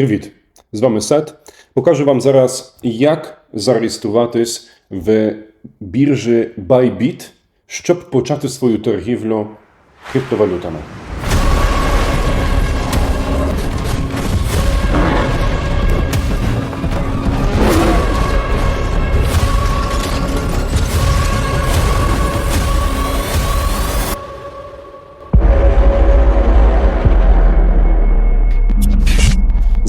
Привіт! З вами Сет. Покажу вам зараз, як зареєструватись в біржі Bybit, щоб почати свою торгівлю криптовалютами.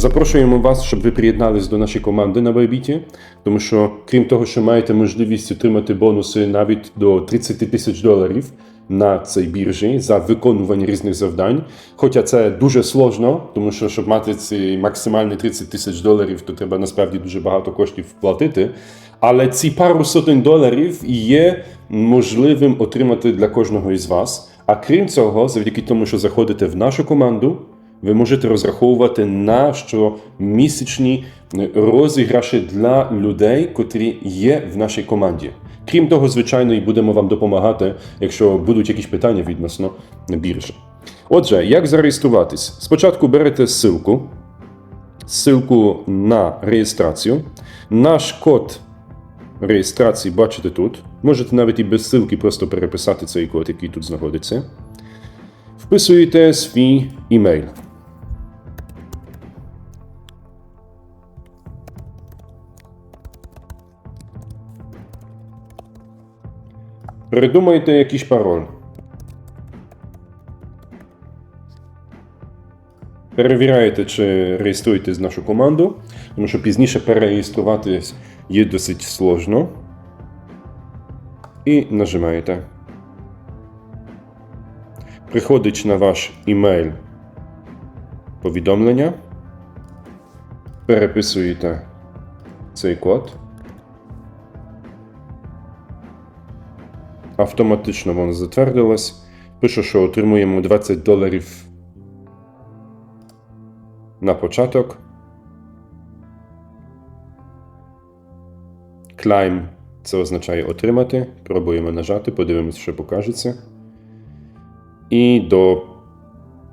Запрошуємо вас, щоб ви приєднались до нашої команди на Bybit, тому що крім того, що маєте можливість отримати бонуси навіть до 30 тисяч доларів на цій біржі за виконування різних завдань. Хоча це дуже сложно, тому що щоб мати ці максимальні 30 тисяч доларів, то треба насправді дуже багато коштів платити. Але ці пару сотень доларів є можливим отримати для кожного із вас. А крім цього, завдяки тому, що заходите в нашу команду, ви можете розраховувати на щомісячні розіграші для людей, котрі є в нашій команді. Крім того, звичайно, і будемо вам допомагати, якщо будуть якісь питання відносно біржі. Отже, як зареєструватись? Спочатку берете ссылку, ссылку на реєстрацію. Наш код реєстрації бачите тут. Можете навіть і без ссылки просто переписати цей код, який тут знаходиться. Вписуєте свій імейл. Придумайте якийсь пароль. Перевіряєте, чи реєструєтесь в нашу команду, тому що пізніше перереєструватись є досить сложно. І нажимаєте. Приходить на ваш імейл повідомлення. Переписуєте цей код. Автоматично воно затвердилось. Пише, що отримуємо 20 доларів на початок. Climb це означає отримати. Пробуємо нажати, подивимося, що покажеться. І до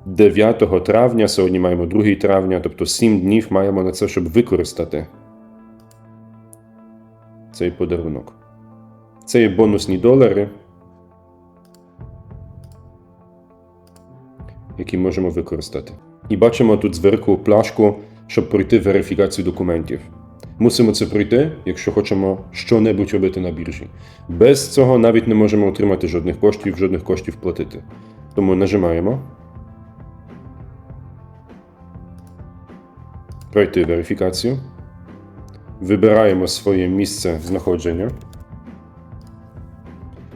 9 травня, сьогодні маємо 2 травня, тобто 7 днів маємо на це, щоб використати цей подарунок. Це є бонусні долари, які можемо використати. І бачимо тут зверху плашку, щоб пройти верифікацію документів. Мусимо це пройти, якщо хочемо що-небудь робити на біржі. Без цього навіть не можемо отримати жодних коштів, жодних коштів платити. Тому нажимаємо. Пройти верифікацію. Вибираємо своє місце знаходження.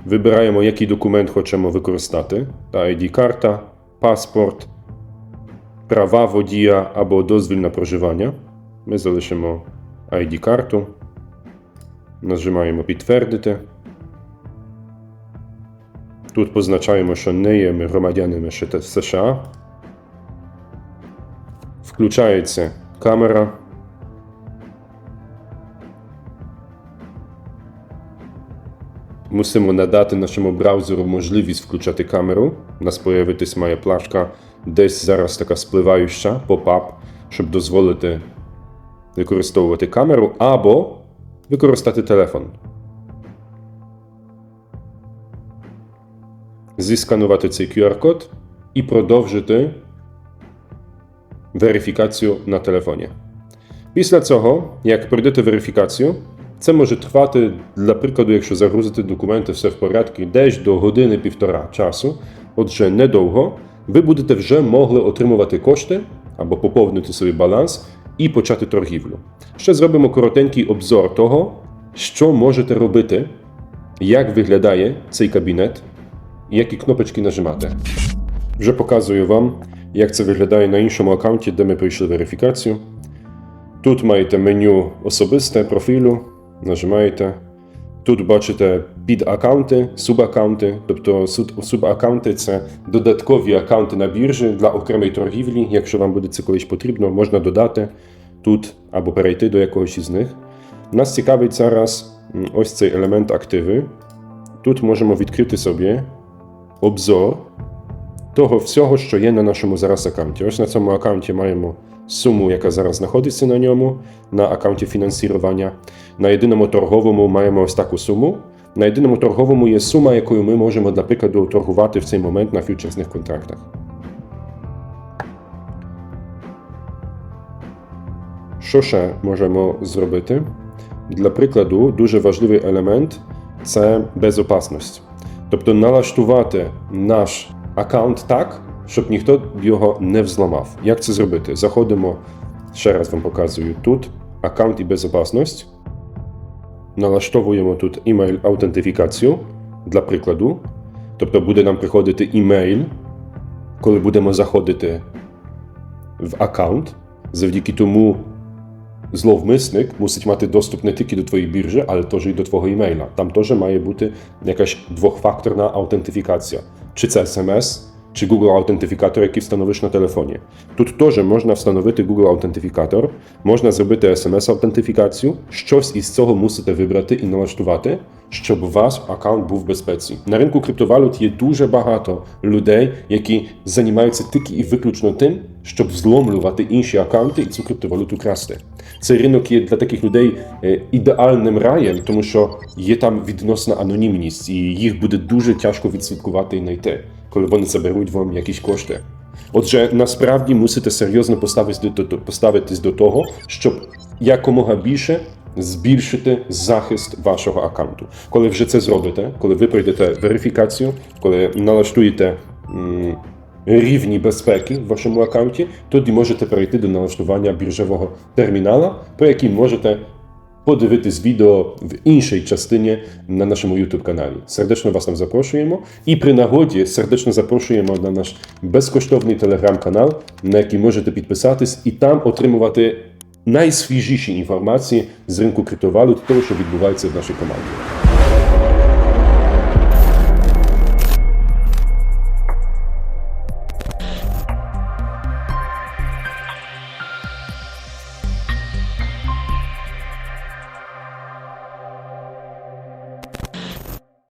Вибираємо, який документ хочемо використати: ID-карта, паспорт, права водія або дозвіл на проживання. Ми залишимо ID-карту. Нажимаємо підтвердити. Тут позначаємо, що не є ми громадянами США. Включається камера. Мусимо надати нашому браузеру можливість включати камеру. У нас появитись має плашка десь зараз така спливаюча поп-ап, щоб дозволити використовувати камеру або використати телефон. Зісканувати цей QR-код і продовжити верифікацію на телефоні. Після цього, як пройдете верифікацію, це може тривати, для прикладу, якщо загрузити документи, все в порядку, десь до години-півтора часу, отже, недовго, ви будете вже могли отримувати кошти або поповнити свій баланс і почати торгівлю. Ще зробимо коротенький обзор того, що можете робити, як виглядає цей кабінет і які кнопочки нажимати. Вже показую вам, як це виглядає на іншому аккаунті, де ми пройшли верифікацію. Тут маєте меню особисте профілю, нажимаєте. Тут бачите підаккаунти, субаккаунти, тобто субаккаунти це додаткові аккаунти на біржі для окремої торгівлі. Якщо вам буде це колись потрібно, можна додати тут або перейти до якогось із них. Нас цікавить зараз ось цей елемент активи. Тут можемо відкрити собі обзор того всього, що є на нашому зараз аккаунті. Ось на цьому аккаунті маємо суму, яка зараз знаходиться на ньому, на аккаунті фінансування. На єдиному торговому маємо ось таку суму. На єдиному торговому є сума, якою ми можемо, для прикладу, торгувати в цей момент на фьючерсних контрактах. Що ще можемо зробити? Для прикладу, дуже важливий елемент це безопасність. Тобто налаштувати наш аккаунт так, щоб ніхто його не взламав. Як це зробити? Заходимо, ще раз вам показую тут аккаунт і безопасність. Налаштовуємо тут email аутентифікацію для прикладу. Тобто буде нам приходити імейл, коли будемо заходити в аккаунт. Завдяки тому зловмисник мусить мати доступ не тільки до твоєї біржі, але теж і до твого імейла. Там теж має бути якась двохфакторна аутентифікація. Чи це SMS, чи Google аутентифікатор, який встановиш на телефоні. Тут теж можна встановити Google аутентифікатор, можна зробити SMS аутентифікацію. Щось із цього мусите вибрати і налаштувати, щоб ваш аккаунт був в безпеці. На ринку криптовалют є дуже багато людей, які займаються тільки і виключно тим, щоб взломлювати інші аккаунти і цю криптовалюту красти. Цей ринок є для таких людей е, ідеальним раєм, тому що є там відносна анонімність, і їх буде дуже тяжко відслідкувати і знайти, коли вони заберуть вам якісь кошти. Отже, насправді мусите серйозно поставитись до, того, щоб якомога більше збільшити захист вашого аккаунту. Коли вже це зробите, коли ви пройдете верифікацію, коли налаштуєте рівні безпеки в вашому аккаунті, тоді можете перейти до налаштування біржового термінала, по якій можете подивитись відео в іншій частині на нашому YouTube каналі. Сердечно вас там запрошуємо. І при нагоді сердечно запрошуємо на наш безкоштовний телеграм-канал, на який можете підписатись і там отримувати найсвіжіші інформації з ринку криптовалют, того, що відбувається в нашій команді.